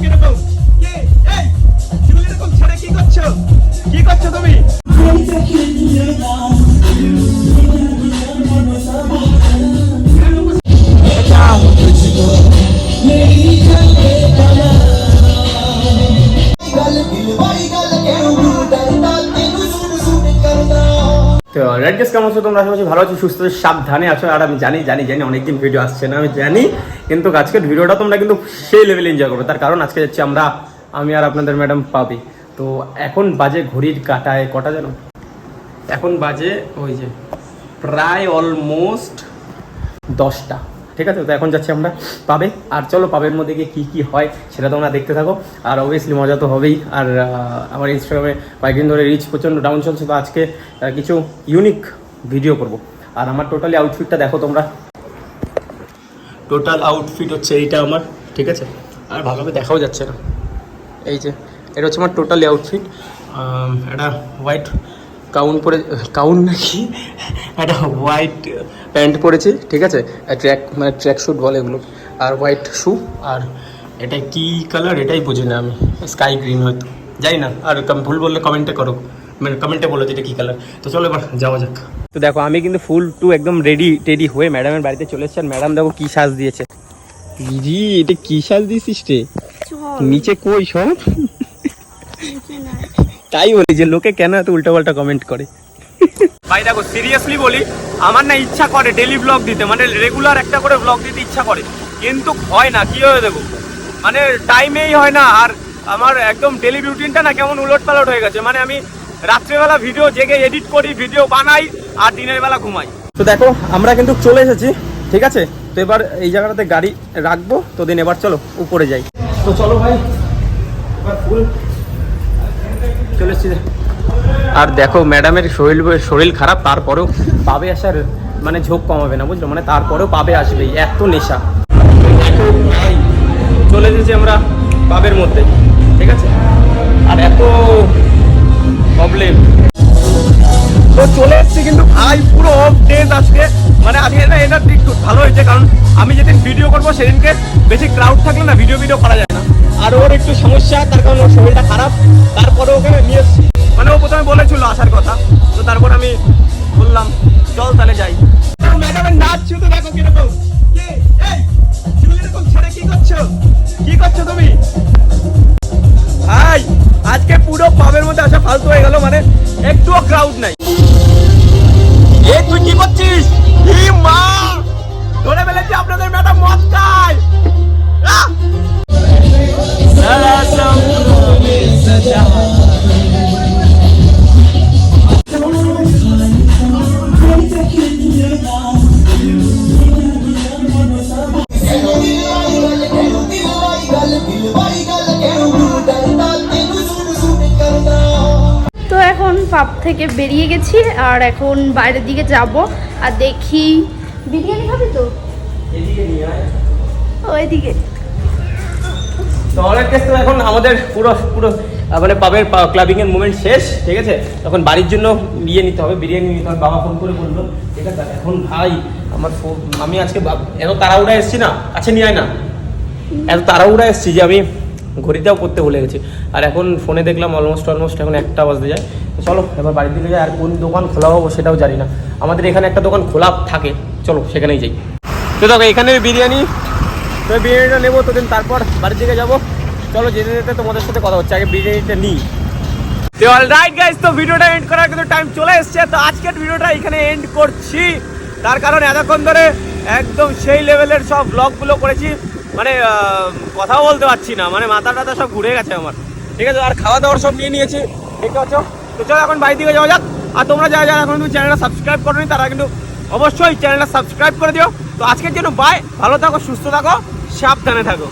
কীরকম কি? এই তুমি কীরকম ছেড়ে কি করছ? কি করছ তুমি? তো রেড গেস কেমন আছো তোমরা? আশা করছি ভালো আছো, সুস্থ সাবধানে আছো। আর আমি জানি জানি জানি, অনেকদিন ভিডিও আসছে না, আমি জানি। কিন্তু আজকের ভিডিওটা তোমরা কিন্তু সেই লেভেলে এনজয় করবে। তার কারণ আজকে যাচ্ছি আমরা, আমি আর আপনাদের ম্যাডাম পাবি। তো, এখন বাজে ঘড়ির কাটায় কটা যেন এখন বাজে ওই যে, প্রায় অলমোস্ট দশটা। ঠিক আছে? তো এখন যাচ্ছি আমরা পাবে। আর চলো পাবের মধ্যে গিয়ে কী কী হয় সেটা তোমরা দেখতে থাকো। আর অবভিয়াসলি মজা তো হবেই। আর আমার ইনস্টাগ্রামে কয়েকদিন ধরে রিচ প্রচণ্ড ডাউন চলছে। তো আজকে কিছু ইউনিক ভিডিও করব। আর আমার টোটালি আউটফিটটা দেখো তোমরা। টোটাল আউটফিট হচ্ছে এইটা আমার ঠিক আছে? আর ভালোভাবে দেখাও যাচ্ছে না। এই যে এটা হচ্ছে আমার টোটালি আউটফিট একটা হোয়াইট কাউন পরে কাউন নাকি? একটা হোয়াইট প্যান্ট পরেছি ঠিক আছে? ট্র্যাক মানে ট্র্যাক শ্যুট বলে এগুলো। আর হোয়াইট শু আর এটা কি কালার এটাই বুঝি না আমি। স্কাই গ্রিন হয়তো। যাই না। আর ভুল বললে কমেন্টে করো। মানে কমেন্টে বলো যে এটা কী কালার তো চলো এবার যাওয়া যাক। তো দেখো আমি কিন্তু ফুল টু একদম রেডি টেডি হয়ে ম্যাডামের বাড়িতে চলে এসেছি। আর ম্যাডাম দেখো কী সাজ দিয়েছে। দিদি এটা কী সাজ দিয়েছিস রে? নিচে কই সব? তাই বলি যে লোকে কেন এত উল্টাপাল্টা কমেন্ট করে? ভাই দেখো সিরিয়াসলি বলি আমার না ইচ্ছা করে ডেলি ব্লগ দিতে মানে রেগুলার একটা করে ব্লগ দিতে ইচ্ছা করে। কিন্তু হয় না কি হয়ে দেখো? মানে টাইমেই হয় না আর আমার একদম ডেলি রুটিনটা না কেমন উলট পালট হয়ে গেছে। মানে আমি রাত্রেবেলা ভিডিও জেগে এডিট করি ভিডিও বানাই আর দিনের বেলা ঘুমাই। তো দেখো আমরা কিন্তু চলে এসেছি ঠিক আছে? তো এবার এই জায়গাটাতে গাড়ি রাখব তো দিন এবার চলো উপরে যাই। তো চলো ভাই এবার ফুল চলে আর দেখো ম্যাডামের শরীর শরীর খারাপ, তারপরেও পাবে আসার মানে ঝোঁক কমাবে না, বুঝলো? মানে তারপরেও পাবে আসবেই এত নেশা। চলে এসেছি আমরা পাবের মধ্যে, ঠিক আছে? আর এত প্রবলেম তো চলে এসেছি কিন্তু ভাই, পুরো অফ ডেজ আজকে। মানে আজকে না দিক খুব ভালো হয়েছে, কারণ আমি যেদিন ভিডিও করব, সেদিনকে বেশি ক্রাউড থাকলে না ভিডিও ভিডিও করা যায় না। আর ওর একটু সমস্যা তার কারণ ওর শরীরটা খারাপ। তারপরে ওখানে নিয়ে এসেছি। মানে ও প্রথমে বলেছিল আসার কথা। তো তারপর আমি বললাম চল তাহলে যাই। ম্যাডামের নাচ শুধু দেখো কীরকম। কে? ছেড়ে কি করছ? কি করছ তুমি? ভাই আজকে পুরো পাবের মধ্যে আসা ফালতু হয়ে গেল মানে একটুও ক্রাউড নাই। এ তুই কি করছিস? ই মা! পাপ থেকে বেরিয়ে গেছি আর এখন বাইরের দিকে যাব আর দেখি বিরিয়ানি খাবি তো? এদিকে নিয়ে আয়। ওইদিকে তো এখন আমাদের পুরো পুরো মানে পাবের ক্লাবিং এর মুভমেন্ট শেষ ঠিক আছে? তখন বাড়ির জন্য ইয়ে নিতে হবে বিরিয়ানি নিতে হবে বাবা ফোন করে বলল ঠিক আছে এখন ভাই আমার আমি আজকে এত তাড়াহুড়া এসেছি না কাছে নিয়ে আয় না। এত তাড়াহুড়া এসেছি যে আমি ঘড়িটাও করতে ভুলে গেছি। আর এখন ফোনে দেখলাম অলমোস্ট অলমোস্ট এখন একটা বাজতে যায়। চলো, এবার বাড়ির দিকে যাই, আর কোন দোকান খোলা হব সেটাও জানি না। আমাদের এখানে একটা দোকান খোলা থাকে। চলো, সেখানেই যাই। তো দেখো, এখানে বিরিয়ানি, তো বিরিয়ানিটা নেব তো দিন তারপর বাড়ির দিকে যাব। চলো, যেতে যেতে তোমাদের সাথে কথা হচ্ছে, আগে বিরিয়ানিটা নিই। তো অলরাইট গাইস তো ভিডিওটা এন্ড করার কিন্তু টাইম চলে এসেছে। তো আজকের ভিডিওটা এখানে এন্ড করছি। তার কারণ এতক্ষণ ধরে একদম সেই লেভেলের সব ব্লগগুলো করেছি। মানে কথা বলতে পারছি না। মানে মাথা টাথা সব ঘুরে গেছে আমার। ঠিক আছে, আর খাওয়া দাওয়ার সব নিয়ে নিয়েছি। ঠিক আছে তো চলো, এখন বাড়ি দিকে যাওয়া যাক। আর তোমরা যারা যারা এখন চ্যানেলটা সাবস্ক্রাইব করোনি, তারা কিন্তু অবশ্যই চ্যানেলটা সাবস্ক্রাইব করে দিও। তো আজকের জন্য বাই ভালো থাকো, সুস্থ থাকো, সাবধানে থাকো।